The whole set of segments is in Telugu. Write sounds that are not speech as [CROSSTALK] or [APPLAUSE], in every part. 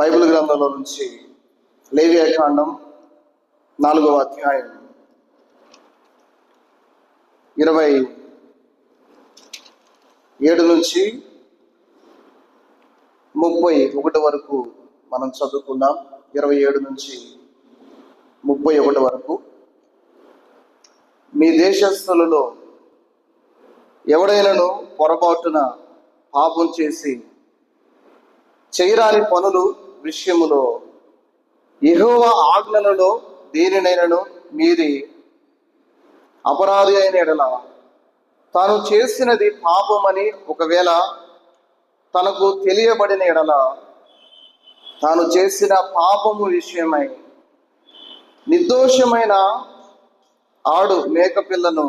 బైబిల్ గ్రంథంలో నుంచి లేవ్యాకాండం నాలుగవ అధ్యాయం ఇరవై ఏడు నుంచి ముప్పై ఒకటి వరకు మనం చదువుకుందాం. ఇరవై ఏడు నుంచి ముప్పై ఒకటి వరకు. మీ దేశస్థులలో ఎవడైనాను పొరపాటున పాపం చేసి చేయరాని పనులు విషయములో ఎహోవ ఆజ్ఞలలో దేనినైనను మీరి అపరాధి అయిన ఎడల తాను చేసినది పాపమని ఒకవేళ తనకు తెలియబడిన ఎడల తాను చేసిన పాపము విషయమై నిర్దోషమైన ఆడు మేకపిల్లను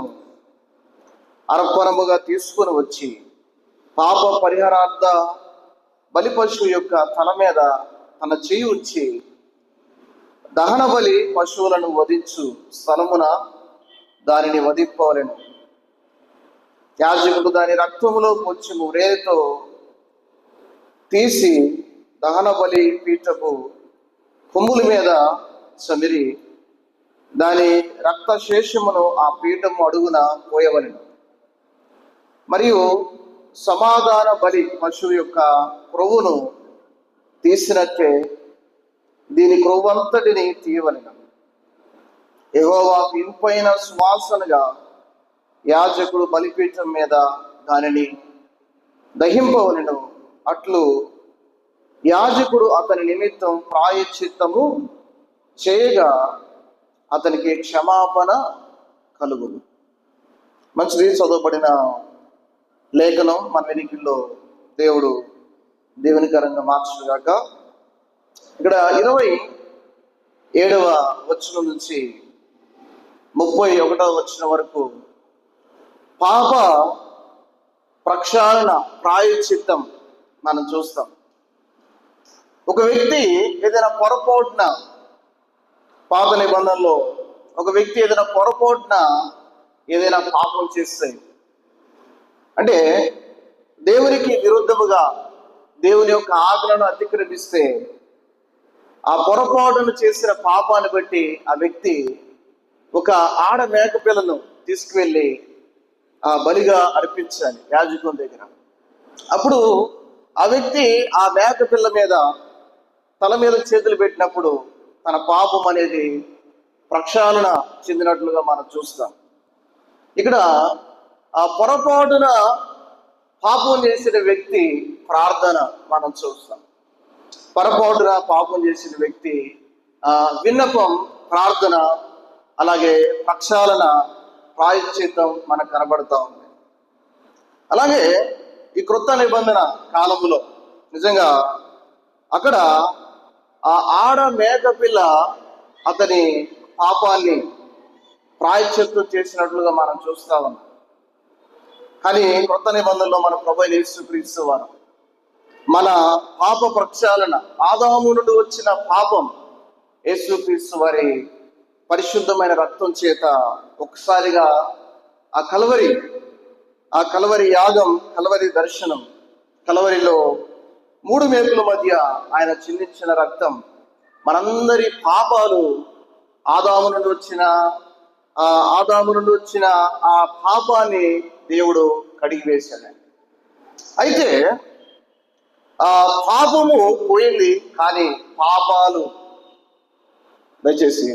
అరపరముగా తీసుకుని వచ్చి పాప పరిహారార్థ బలిపశువు యొక్క తల మీద తన చేయి ఉంచి దహన బలి పశువులను వధించు స్థలమున దానిని వధింపవలెను. యాజకుడు దాని రక్తములో కొంచెము రేతో తీసి దహన బలి పీఠపు కొమ్ముల మీద సమిరి దాని రక్త శేషమును ఆ పీఠము అడుగున పోయవలను. మరియు సమాధాన బలి పశువు యొక్క క్రొవును తీసినట్టే దీని క్రొవ్వంతటిని తీయవలన. ఎగోవా ఇంపైన సువాసనగా యాజకుడు బలిపీఠం మీద దానిని దహింపవలను. అట్లు యాజకుడు అతని నిమిత్తం ప్రాయశ్చిత్తము చేయగా అతనికి క్షమాపణ కలుగును. మంచిది చదవబడిన లేఖనం మన వెనికిల్లో దేవుడు దేవునికరంగా మార్చుగాక ఇక్కడ ఇరవై ఏడవ వచనం నుంచి ముప్పై ఒకటవ వచనం వరకు పాప ప్రక్షాళన ప్రాయచిత్తం మనం చూస్తాం. ఒక వ్యక్తి ఏదైనా పొరపాటున పాప నిబంధనలో ఒక వ్యక్తి ఏదైనా పొరపాటున ఏదైనా పాపం చేస్తే అంటే దేవునికి విరుద్ధముగా దేవుని యొక్క ఆజ్ఞను అతిక్రమిస్తే ఆ పొరపాటును చేసిన పాపాన్ని బట్టి ఆ వ్యక్తి ఒక ఆడ మేకపిల్లను తీసుకువెళ్ళి ఆ బలిగా అర్పించాలి యాజకుని దగ్గర. అప్పుడు ఆ వ్యక్తి ఆ మేకపిల్ల మీద తల మీద చేతులు పెట్టినప్పుడు తన పాపం అనేది ప్రక్షాళన చెందినట్లుగా మనం చూస్తాం. ఇక్కడ ఆ పొరపాటున పాపం చేసిన వ్యక్తి ప్రార్థన మనం చూస్తాం. పొరపాటున పాపం చేసిన వ్యక్తి ఆ విన్నపం ప్రార్థన అలాగే పక్షాలన ప్రాయశ్చితం మనకు కనబడుతూ ఉంది. అలాగే ఈ కృత నిబంధన కాలంలో నిజంగా అక్కడ ఆ ఆడ మేకపిల్ల అతని పాపాన్ని ప్రాయశ్చిత్తం చేసినట్లుగా మనం చూస్తా ఉన్నాం. కానీ కొత్త నిబంధనలో మన ప్రభు యేసుక్రీస్తు వారు మన పాప ప్రక్షాళన ఆదాము నుండి వచ్చిన పాపం యేసుక్రీస్తు వారి పరిశుద్ధమైన రక్తం చేత ఒకసారిగా ఆ కలవరి ఆ కలవరి యాగం కలవరి దర్శనం కలవరిలో మూడు మేకుల మధ్య ఆయన చిందించిన రక్తం మనందరి పాపాలు ఆదాము నుండి వచ్చిన ఆదాము నుండి వచ్చిన ఆ పాపాన్ని దేవుడు కడిగి వేశాడు. అయితే ఆ పాపము పోయింది కానీ పాపాలు దయచేసి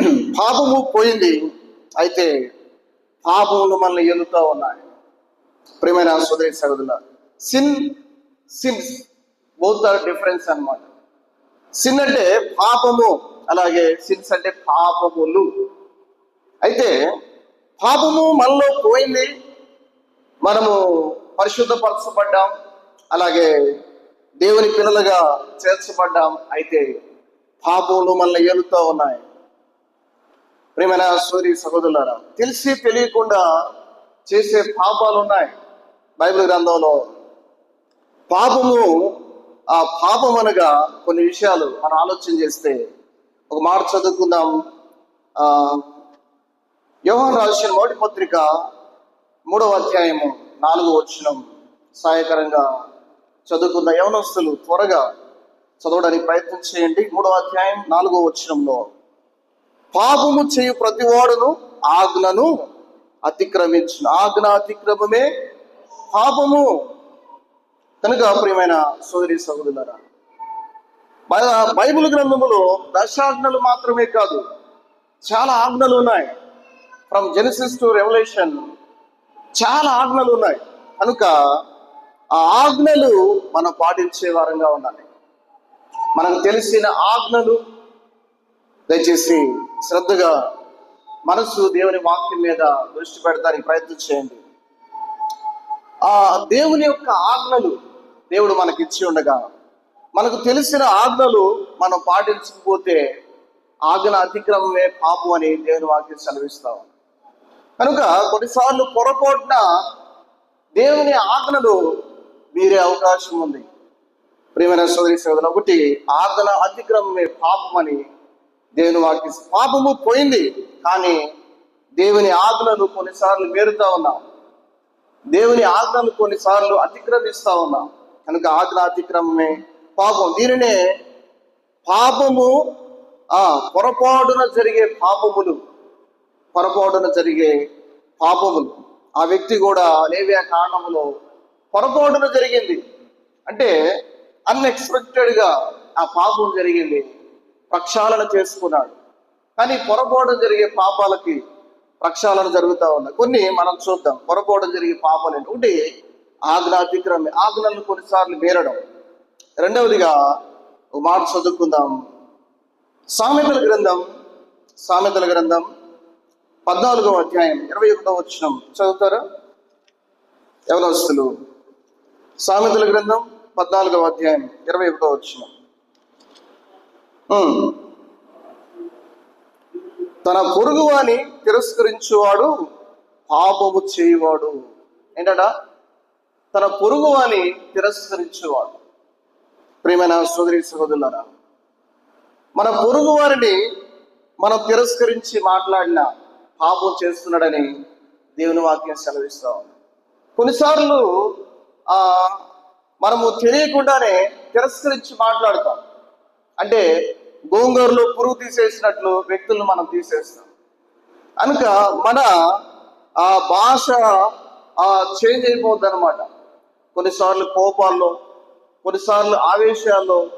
[CLEARS THROAT] పాపము పోయింది అయితే పాపములు మనల్ని ఎదుగుతూ ఉన్నాయి. ప్రియమైన సోదరి సగదుల sin sins both are difference అన్నమాట. సిన్ అంటే పాపము అలాగే సిన్స్ అంటే పాపములు. అయితే పాపము మనలో పోయింది మనము పరిశుద్ధపరచబడ్డాం అలాగే దేవుని పిల్లలుగా చేర్చబడ్డాం అయితే పాపములు మనల్ని ఏలుతూ ఉన్నాయి. ప్రేమైన సూరి సహోదరులారా తెలిసి తెలియకుండా చేసే పాపాలు ఉన్నాయి బైబిల్ గ్రంథంలో పాపము ఆ పాపం అనగా కొన్ని విషయాలు మనం ఆలోచన చేస్తే ఒక మాట చదువుకుందాం. ఆ యోహాన్ మొదటి పత్రిక మూడవ అధ్యాయము నాలుగో వచనం సహాయకరంగా చదువుకున్న యవనస్తులు త్వరగా చదవడానికి ప్రయత్నం చేయండి. మూడవ అధ్యాయం నాలుగో వచనంలో పాపము చేయు ప్రతివాడును ఆజ్ఞను అతిక్రమించిన. ఆజ్ఞ అతిక్రమమే పాపము. కనుక ప్రియమైన సోదరి సహోదరులారా బై- బైబిల్ గ్రంథములో దశాజ్ఞలు మాత్రమే కాదు చాలా ఆజ్ఞలు ఉన్నాయి. ఫ్రమ్ జెనసిస్ టు రెవల్యూషన్ చాలా ఆజ్ఞలు ఉన్నాయి. కనుక ఆ ఆజ్ఞలు మనం పాటించే వారంగా ఉండాలి. మనకు తెలిసిన ఆజ్ఞలు దయచేసి శ్రద్ధగా మనసు దేవుని వాక్యం మీద దృష్టి పెడతానికి ప్రయత్నం చేయండి. ఆ దేవుని యొక్క ఆజ్ఞలు దేవుడు మనకి ఇచ్చి ఉండగా మనకు తెలిసిన ఆజ్ఞలు మనం పాటించకపోతే ఆజ్ఞ అతిక్రమమే పాపం అని దేవుని వాక్యం సెలవిస్తాం. కనుక కొన్నిసార్లు పొరపాటున దేవుని ఆజ్ఞలు మీరే అవకాశం ఉంది. ప్రియమైన సోదరి సోదరు ఒకటి ఆజ్ఞల అతిక్రమమే పాపం అని దేవుని వాకి పాపము పోయింది కానీ దేవుని ఆజ్ఞలు కొన్నిసార్లు మేరుతా ఉన్నాం. దేవుని ఆజ్ఞలు కొన్నిసార్లు అతిక్రమిస్తా ఉన్నాం. కనుక ఆజ్ఞ అతిక్రమమే పాపం. దీనినే పాపము ఆ పొరపాటున జరిగే పాపములు. పొరపాటున జరిగే పాపములు. ఆ వ్యక్తి కూడా లేవే కారణములో పొరపాటున జరిగింది. అంటే అన్ఎక్స్పెక్టెడ్గా ఆ పాపం జరిగింది. ప్రక్షాళన చేసుకున్నాడు. కానీ పొరపాటు జరిగే పాపాలకి ప్రక్షాళన జరుగుతూ ఉన్నాయి కొన్ని మనం చూద్దాం. పొరపాటు జరిగే పాపాలు ఏంటి? ఒకటి ఆజ్ఞాతిక్రమే ఆజ్ఞలను కొన్నిసార్లు మేరడం. రెండవదిగా ఒక మాట చదువుకుందాం. సామెతల గ్రంథం సామెతల గ్రంథం పద్నాలుగవ అధ్యాయం ఇరవై ఒకటో వచ్చినం చదువుతారా? యవనస్తులు. సామెతల గ్రంథం పద్నాలుగవ అధ్యాయం ఇరవై ఒకటో వచ్చినం తన పొరుగువాని తిరస్కరించువాడు పాపము చేయువాడు. ఏంటట? తన పొరుగువాని తిరస్కరించువాడు. ప్రేమైన సోదరి సహోదరులారా మన పొరుగు వారిని మనం తిరస్కరించి మాట్లాడిన పాపం చేస్తున్నాడని దేవుని వాక్యం సెలవిస్తా ఉంది. కొన్నిసార్లు ఆ మనము తెలియకుండానే తిరస్కరించి మాట్లాడతాం. అంటే గోంగూరలో పురుగు తీసేసినట్లు వ్యక్తులను మనం తీసేస్తాం. కనుక మన ఆ భాష ఆ చేంజ్ అయిపోద్ది అనమాట కొన్నిసార్లు కోపాల్లో కొన్నిసార్లు ఆవేశాల్లో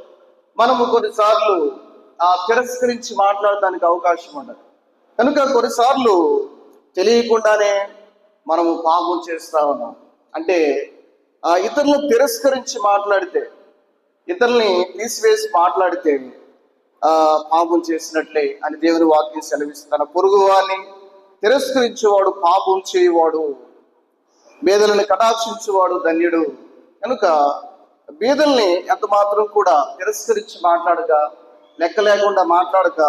మనము కొన్నిసార్లు ఆ తిరస్కరించి మాట్లాడడానికి అవకాశం ఉండదు. కనుక కొన్నిసార్లు తెలియకుండానే మనము పాపం చేస్తా ఉన్నాం. అంటే ఇతరులను తిరస్కరించి మాట్లాడితే ఇతరుల్ని తీసివేసి మాట్లాడితే ఆ పాపం చేసినట్లే అని దేవుని వాక్యం సెలవిస్తున్న తన పొరుగు వారిని తిరస్కరించేవాడు పాపం చేయవాడు బేదలను కటాక్షించేవాడు ధన్యుడు. కనుక బీదల్ని ఎంత మాత్రం కూడా తిరస్కరించి మాట్లాడక లెక్క లేకుండా మాట్లాడక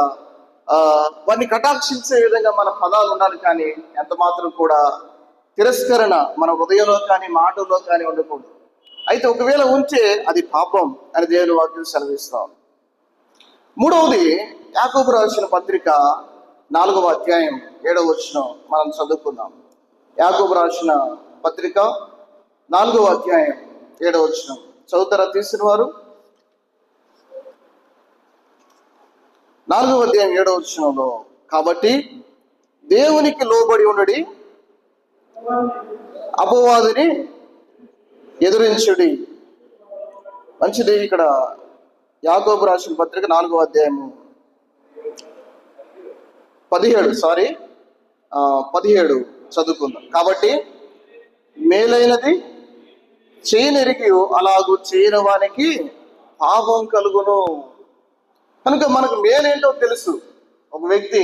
వారిని కటాక్షించే విధంగా మన పదాలు ఉండాలి కానీ ఎంత మాత్రం కూడా తిరస్కరణ మన హృదయంలో కానీ మాటల్లో కానీ ఉండకూడదు. అయితే ఒకవేళ ఉంటే అది పాపం అని దేవుని వాక్యం సెలవిస్తాం మూడవది యాకోబు రాసిన పత్రిక నాలుగవ అధ్యాయం ఏడవ వచ్చిన మనం చదువుకుందాం. యాకోబు రాసిన పత్రిక నాలుగవ అధ్యాయం ఏడవ వచ్చిన చదువుతారా తీసిన వారు? నాలుగవ అధ్యాయం ఏడవ వచనంలో కాబట్టి దేవునికి లోబడి ఉండడి అపవాదిని ఎదురించుడి. మంచిది ఇక్కడ యాకోబు రాసిన పత్రిక నాలుగవ అధ్యాయము పదిహేడు సారీ ఆ, పదిహేడు చదువుకుందాం. కాబట్టి మేలైనది చేయనెరిగి అలాగూ చేయని వానికి పాపం కలుగును. కనుక మనకు మేలేంటో తెలుసు. ఒక వ్యక్తి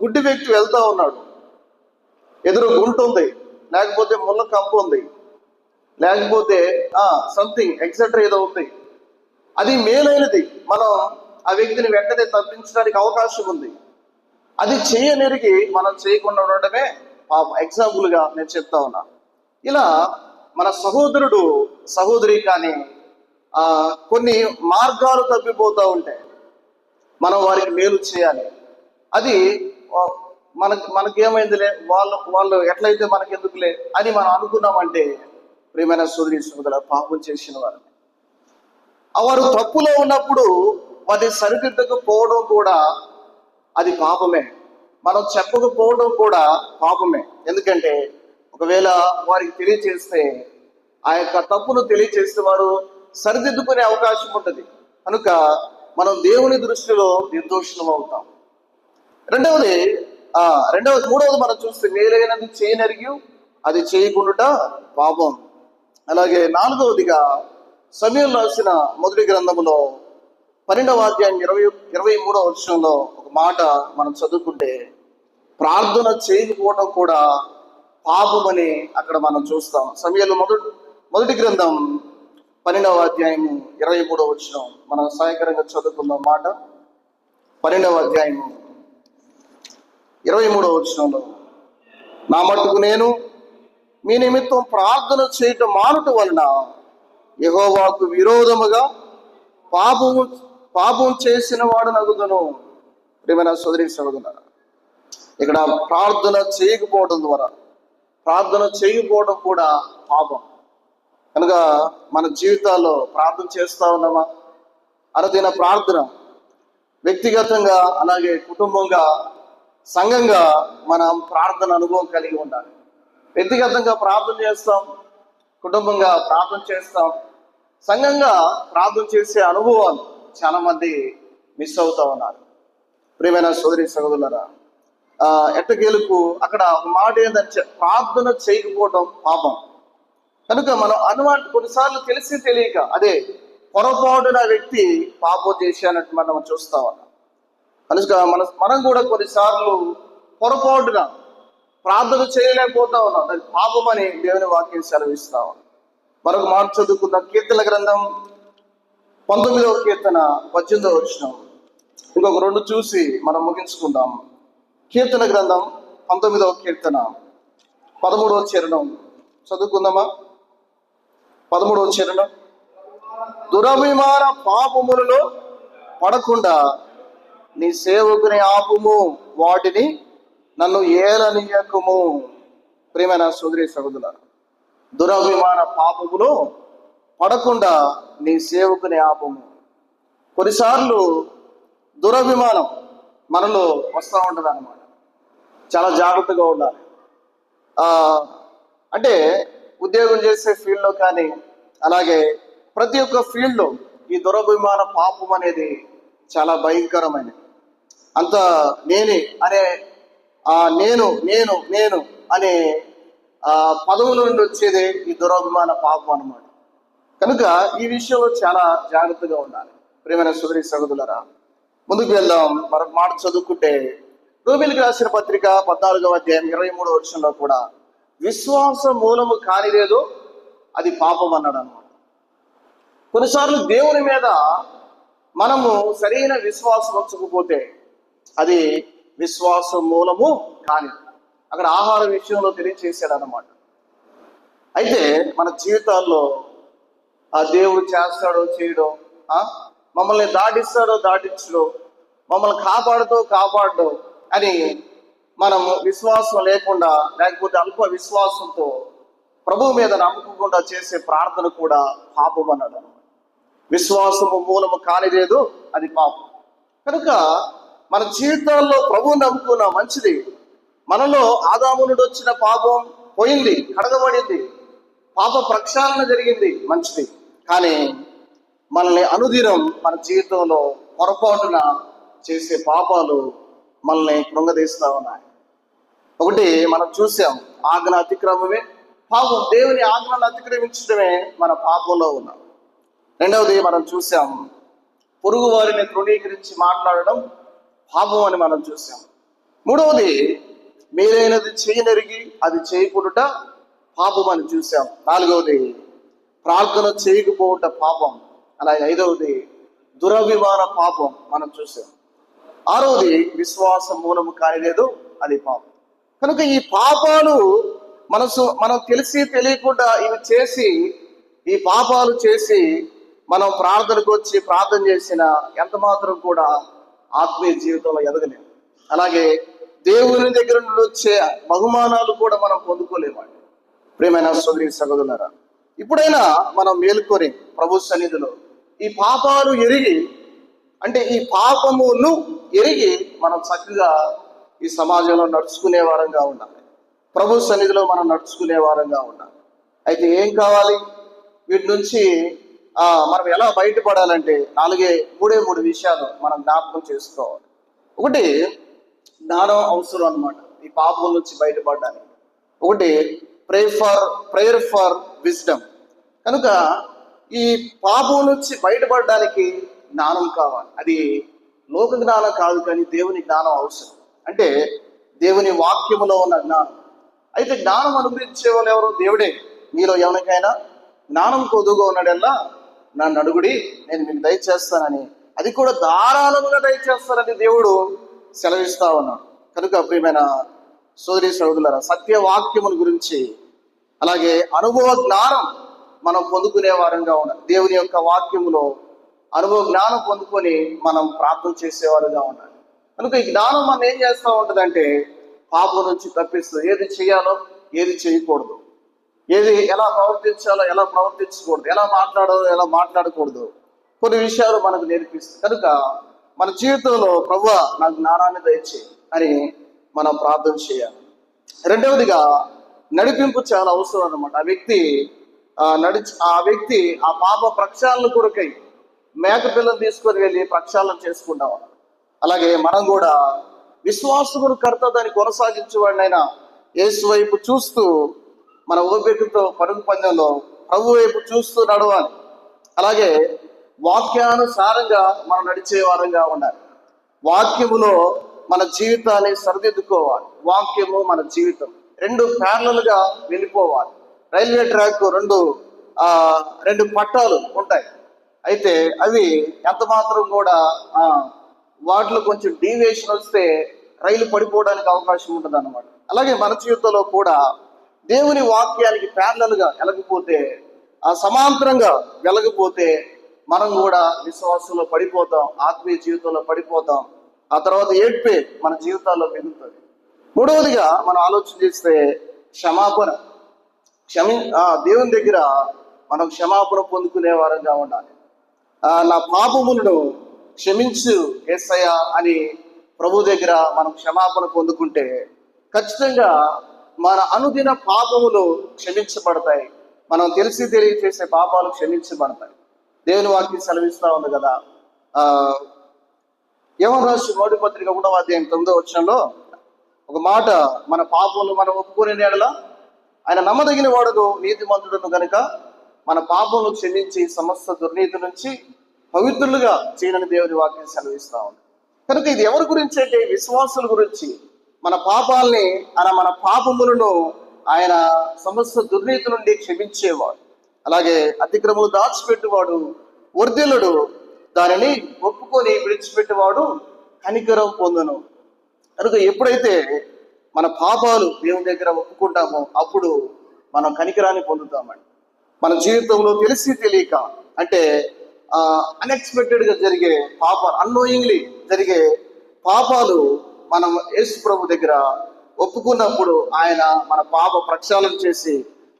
గుడ్డి వ్యక్తి వెళ్తా ఉన్నాడు. ఎదురు గుంట ఉంది. లేకపోతే ముళ్ళ కంపు ఉంది. లేకపోతే సంథింగ్ ఎక్సెట్రా ఏదో ఉంది. అది మేలైనది. మనం ఆ వ్యక్తిని వెంటనే తప్పించడానికి అవకాశం ఉంది. అది చేయనెరిగి మనం చేయకుండా ఉండడమే పాపం ఎగ్జాంపుల్గా నేను చెప్తా ఉన్నా. ఇలా మన సహోదరుడు సహోదరి కానీ కొన్ని మార్గాలు తప్పిపోతూ ఉంటాయి. మనం వారికి మేలు చేయాలి. అది మనకి మనకేమైందిలే? వాళ్ళు వాళ్ళు ఎట్లయితే మనకెందుకులే అని మనం అనుకున్నామంటే ప్రియమైన సోదరి సోదర పాపం చేసిన వారు. వారు తప్పులో ఉన్నప్పుడు వారి సరిదిద్దకపోవడం కూడా అది పాపమే. మనం చెప్పకపోవడం కూడా పాపమే. ఎందుకంటే ఒకవేళ వారికి తెలియచేస్తే ఆ యొక్క తప్పును తెలియచేస్తే వారు సరిదిద్దుకునే అవకాశం ఉంటుంది. కనుక మనం దేవుని దృష్టిలో నిర్దోషణం అవుతాం. రెండవది ఆ రెండవది మూడవది మనం చూస్తే మేలైనది చేయనరిగి అది చేయకుండా పాపం. అలాగే నాలుగవదిగా సమయం రాసిన మొదటి గ్రంథములో పన్నెండవ అధ్యాయం ఇరవై ఇరవై మూడవ వర్షంలో ఒక మాట మనం చదువుకుంటే ప్రార్థన చేయకపోవడం కూడా పాపమని అక్కడ మనం చూస్తాం. సమయంలో మొదటి మొదటి గ్రంథం పన్నెండవ అధ్యాయము ఇరవై మూడవ వచ్చిన మనం సహాయకరంగా చదువుకుందాం మాట. పన్నెండవ అధ్యాయము ఇరవై మూడవ వచ్చినంలో నా మట్టుకు నేను మీ నిమిత్తం ప్రార్థన చేయటం మానుట వలన యహోవాకు విరోధముగా పాపము పాపం చేసిన వాడు నగుదను. ప్రేమైన సోదరి సోదరులారా ఇక్కడ ప్రార్థన చేయకపోవడం ద్వారా ప్రార్థన చేయకపోవడం కూడా పాపం. కనుక మన జీవితాల్లో ప్రార్థన చేస్తూ ఉన్నామా? అనుదిన ప్రార్థన వ్యక్తిగతంగా అలాగే కుటుంబంగా సంఘంగా మనం ప్రార్థన అనుభవం కలిగి ఉండాలి. వ్యక్తిగతంగా ప్రార్థన చేస్తాం కుటుంబంగా ప్రార్థన చేస్తాం. సంఘంగా ప్రార్థన చేసే అనుభవాలు చాలా మంది మిస్ అవుతా ఉన్నారు. ప్రియమైన సోదరి సహోదరులరా ఎట్టకేలకు అక్కడ ఒక మాట ఏంటంటే ప్రార్థన చేయకపోవడం పాపం. కనుక మనం అనుమానం కొన్నిసార్లు తెలిసి తెలియక అదే పొరపాటున వ్యక్తి పాపం చేశానట్టు మనం చూస్తా ఉన్నాం. కనుక మన మనం కూడా కొన్నిసార్లు పొరపాటున ప్రార్థన చేయలేకపోతా ఉన్నాం. దాని పాపం అని దేవుని వాక్యం సెలవిస్తా ఉన్నాం. మరొక మాట చదువుకుందాం. కీర్తన గ్రంథం పంతొమ్మిదవ కీర్తన పద్దెనిమిదవ వచ్చిన ఇంకొక రెండు చూసి మనం ముగించుకుందాం. కీర్తన గ్రంథం పంతొమ్మిదవ కీర్తన పదమూడవ చరణం. చదువుకుందామా? పదమూడవ చరణం. దురభిమాన పాపములలో పడకుండా నీ సేవకుని ఆపుము వాటిని నన్ను ఏలనీయకుము. ప్రేమైన సోదరి సహోదరుల దురభిమాన పాపములో పడకుండా నీ సేవకుని ఆపము. కొన్నిసార్లు దురభిమానం మనలో వస్తూ ఉంటుంది అన్నమాట చాలా జాగ్రత్తగా ఉండాలి. అంటే ఉద్యోగం చేసే ఫీల్డ్లో కానీ అలాగే ప్రతి ఒక్క ఫీల్డ్లో ఈ దురభిమాన పాపం అనేది చాలా భయంకరమైనది. అంత నేనే అనే నేను నేను నేను అనే ఆ పదవుల నుండి వచ్చేదే ఈ దురభిమాన పాపం అనమాట కనుక ఈ విషయంలో చాలా జాగ్రత్తగా ఉండాలి. ప్రేమైన సుదరి సగదులరా ముందుకు వెళ్దాం. మరొక మాట చదువుకుంటే రూబిల్కి రాసిన పత్రిక పద్నాలుగవ అధ్యాయం ఇరవై మూడో వర్షంలో కూడా విశ్వాస మూలము కానిదేదో అది పాపం అన్నాడు అనమాట కొన్నిసార్లు దేవుని మీద మనము సరైన విశ్వాసం ఉంచకపోతే అది విశ్వాస మూలము కాని అక్కడ ఆహార విషయంలో తెలియచేశాడు అనమాట అయితే మన జీవితాల్లో ఆ దేవుడు చేస్తాడో చేయడో మమ్మల్ని దాటిస్తాడో దాటించడో మమ్మల్ని కాపాడుతో కాపాడడం అని మనము విశ్వాసం లేకుండా లేకపోతే అల్ప విశ్వాసంతో ప్రభు మీద నమ్మకుండా చేసే ప్రార్థన కూడా పాపం అన్నాడు విశ్వాసము మూలము కానిదేదో అది పాపం. కనుక మన జీవితాల్లో ప్రభు నమ్ముకున్న మంచిది. మనలో ఆదాము నుండి వచ్చిన పాపం పోయింది కడగబడింది. పాప ప్రక్షాళన జరిగింది మంచిది. కానీ మనల్ని అనుదినం మన జీవితంలో పొరపాటున చేసే పాపాలు మనల్ని కృంగదీస్తా ఉన్నాయి. ఒకటి మనం చూసాం ఆజ్ఞ అతిక్రమమే. పాపం దేవుని ఆజ్ఞను అతిక్రమించడమే మన పాపంలో ఉన్నాం. రెండవది మనం చూసాం పొరుగు వారిని తృణీకరించి మాట్లాడడం పాపం అని మనం చూసాం. మూడవది మీరైనది చేయనరిగి అది చేయకూడట పాపం అని చూసాం. నాలుగవది ప్రార్థన చేయకపోవట పాపం. అలాగే ఐదవది దురభిమాన పాపం మనం చూసాం. ఆరవది విశ్వాస మూలము కానిలేదు అది పాపం. కనుక ఈ పాపాలు మనసు మనం తెలిసి తెలియకుండా ఇవి చేసి ఈ పాపాలు చేసి మనం ప్రార్థనకు వచ్చి ప్రార్థన చేసిన ఎంత మాత్రం కూడా ఆత్మీయ జీవితంలో ఎదగలేము. అలాగే దేవుని దగ్గర నుండి వచ్చే బహుమానాలు కూడా మనం పొందుకోలేమండి. ప్రేమైన సోదరి సగదులరా ఇప్పుడైనా మనం మేలుకొని ప్రభు సన్నిధిలో ఈ పాపాలు ఎరిగి అంటే ఈ పాపమును ఎరిగి మనం చక్కగా ఈ సమాజంలో నడుచుకునే వారంగా ఉండాలి. ప్రభు సన్నిధిలో మనం నడుచుకునే వారంగా ఉండాలి. అయితే ఏం కావాలి? వీటి నుంచి మనం ఎలా బయటపడాలంటే నాలుగే మూడే మూడు విషయాలు మనం జ్ఞాపకం చేసుకోవాలి. ఒకటి జ్ఞానం అవసరం అనమాట ఈ పాపం నుంచి బయటపడడానికి. ఒకటి pray for prayer for wisdom కనుక ఈ పాపం నుంచి బయటపడడానికి జ్ఞానం కావాలి. అది లోక జ్ఞానం కాదు కానీ దేవుని జ్ఞానం అవసరం. అంటే దేవుని వాక్యములో ఉన్న జ్ఞానం. అయితే జ్ఞానం అనుగ్రహించే వాళ్ళు ఎవరు? దేవుడే. మీలో ఎవరికైనా జ్ఞానం కొదుగా ఉన్నాడల్లా నన్ను అడుగుడి నేను మీకు దయచేస్తానని. అది కూడా ధారాళముగా దయచేస్తానని దేవుడు సెలవిస్తా ఉన్నాడు. కనుక ప్రియమైన సోదరి సోదరులరా సత్యవాక్యముల గురించి అలాగే అనుభవ జ్ఞానం మనం పొందుకునే వారంగా ఉండాలి దేవుని యొక్క వాక్యములో అనుభవ జ్ఞానం పొందుకొని మనం ప్రార్థన చేసేవారుగా ఉండాలి. కనుక ఈ జ్ఞానం మనం ఏం చేస్తూ ఉంటుందంటే పాపం నుంచి తప్పిస్తుంది ఏది చేయాలో ఏది చేయకూడదు. ఏది ఎలా ప్రవర్తించాలో ఎలా ప్రవర్తించకూడదు. ఎలా మాట్లాడాలో ఎలా మాట్లాడకూడదు. కొన్ని విషయాలు మనకు నేర్పిస్తుంది కనుక మన జీవితంలో ప్రభు నాకు జ్ఞానాన్ని దయచే అని మనం ప్రార్థన చేయాలి. రెండవదిగా నడిపింపు చాలా అవసరం అనమాట ఆ వ్యక్తి ఆ నడిచి ఆ వ్యక్తి ఆ పాప ప్రక్షాళన కొరకై మేక పిల్లలు తీసుకొని వెళ్ళి ప్రక్షాళన చేసుకుంటాం. అలాగే మనం కూడా విశ్వాసమును కర్త దాన్ని కొనసాగించేవాడినైనా యేసు వైపు చూస్తూ మన ఓపికతో పరుగు పందెంలో ప్రభు వైపు చూస్తూ నడవాలి. అలాగే వాక్యానుసారంగా మనం నడిచే వారంగా ఉండాలి. వాక్యములో మన జీవితాన్ని సరిదిద్దుకోవాలి. వాక్యము మన జీవితం. రెండు ప్యారలలుగా వెళ్ళిపోవాలి రైల్వే ట్రాక్ రెండు రెండు పట్టాలు ఉంటాయి. అయితే అవి ఎంత మాత్రం కూడా వాటిలో కొంచెం డీవియేషన్ వస్తే రైలు పడిపోవడానికి అవకాశం ఉంటుంది అనమాట అలాగే మన జీవితంలో కూడా దేవుని వాక్యానికి ప్యారలల్గా వెలగపోతే ఆ సమాంతరంగా వెలగపోతే మనం కూడా విశ్వాసంలో పడిపోతాం ఆత్మీయ జీవితంలో పడిపోతాం. ఆ తర్వాత ఏడ్పే మన జీవితాల్లో పెరుగుతుంది. మూడవదిగా మనం ఆలోచన చేస్తే క్షమాపణ. క్షమి ఆ దేవుని దగ్గర మనం క్షమాపణ పొందుకునే వారంగా ఉండాలి. నా పాపములను క్షమించు ఏసయ్య అని ప్రభు దగ్గర మనం క్షమాపణ పొందుకుంటే ఖచ్చితంగా మన అనుదిన పాపములు క్షమించబడతాయి. మనం తెలిసి తెలియచేసే పాపాలు క్షమించబడతాయి. దేవుని వాక్యం సెలవిస్తా ఉంది కదా. ఆ మోడి పత్రిక ఒకటవ అధ్యాయం తొమ్మిదో వచ్చంలో ఒక మాట మన పాపములు మనం ఒప్పుకునే నేడల ఆయన నమ్మదగిన వాడును నీతిమంతుడును గనుక మన పాపములు క్షమించి సమస్త దుర్నీతి నుంచి పవిత్రులుగా చేయనని దేవుని వాక్యం సెలవిస్తా ఉంది. కనుక ఇది ఎవరి గురించి అంటే విశ్వాసుల గురించి. మన పాపాల్ని ఆయన మన పాపములను ఆయన సమస్త దుర్నీతి నుండి క్షమించేవాడు. అలాగే అతిక్రమలు దాచిపెట్టువాడు వర్ధిలుడు దానిని ఒప్పుకొని విడిచిపెట్టేవాడు కనికరం పొందును. కనుక ఎప్పుడైతే మన పాపాలు దేవుని దగ్గర ఒప్పుకుంటామో అప్పుడు మనం కనికరాన్ని పొందుతామండి. మన జీవితంలో తెలిసి తెలియక అంటే అన్ఎక్స్పెక్టెడ్గా జరిగే పాప అన్నోయింగ్లీ జరిగే పాపాలు మనం యేసు ప్రభు దగ్గర ఒప్పుకున్నప్పుడు ఆయన మన పాప ప్రక్షాళన చేసి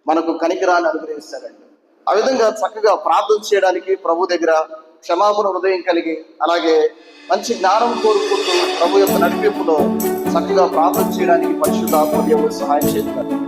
మనకు కనికరాన్ని అనుగ్రహిస్తారండి ఆ విధంగా చక్కగా ప్రార్థన చేయడానికి ప్రభు దగ్గర క్షమాపణ హృదయం కలిగి అలాగే మంచి జ్ఞానం కోరుకుంటూ ప్రభు యొక్క నడిపింపులో చక్కగా ప్రార్థన చేయడానికి పరిశుద్ధ ఆత్మ సహాయం చేస్తారు